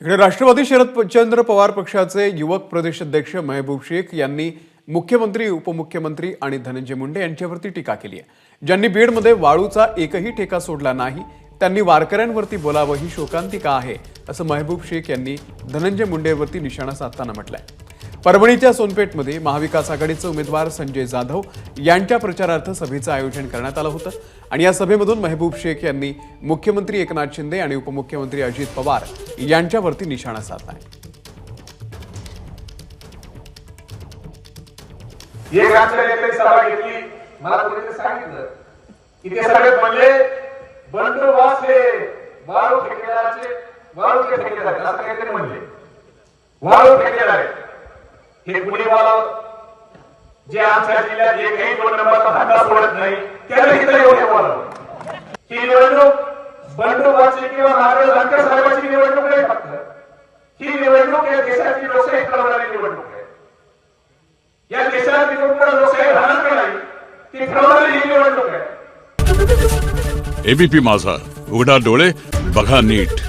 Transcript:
इकडे राष्ट्रवादी शरद चंद्र पवार पक्षाचे युवक प्रदेश अध्यक्ष महबूब शेख यांनी मुख्यमंत्री उपमुख्यमंत्री आणि धनंजय मुंडे यांच्यावरती टीका केली आहे. ज्यांनी बीडमध्ये वाळूचा एकही ठेका सोडला नाही त्यांनी वारकऱ्यांवरती बोलावं ही शोकांतिका आहे असं महबूब शेख यांनी धनंजय मुंडेवरती निशाणा साधताना म्हटलंय. परभणीच्या सोनपेठमध्ये महाविकास आघाडीचे उमेदवार संजय जाधव यांच्या प्रचारार्थ सभेचं आयोजन करण्यात आलं होतं. आणि या सभेमधून महबूब शेख यांनी मुख्यमंत्री एकनाथ शिंदे आणि उपमुख्यमंत्री अजित पवार यांच्यावरती निशाणा साधला एक आमच्या सभा घेतली मला कोणीतरी सांगितलं? की ते सगळे म्हणले हे वाळू ठेकेदाराचे वाळू ठेकेदार असं काहीतरी म्हणले वाळू ठेकेदार हे पुणेवाला जे आमच्या जिल्ह्यात एकही दोन नंबरचा धंदा सोडत नाही त्याला इथं एवढे बोलावं ही निवडणूक बंडू वासची किंवा महाराज जानकर साहेबांची निवडणूक नाही फक्त. ही निवडणूक या देशाची लोकशाही ठरवणारी निवडणूक आहे. या देशात निवडणूक लोकशाही राहणार नाही ती ठरवणारी ही निवडणूक आहे. एबीपी माझा उघडा डोळे बघा नीट.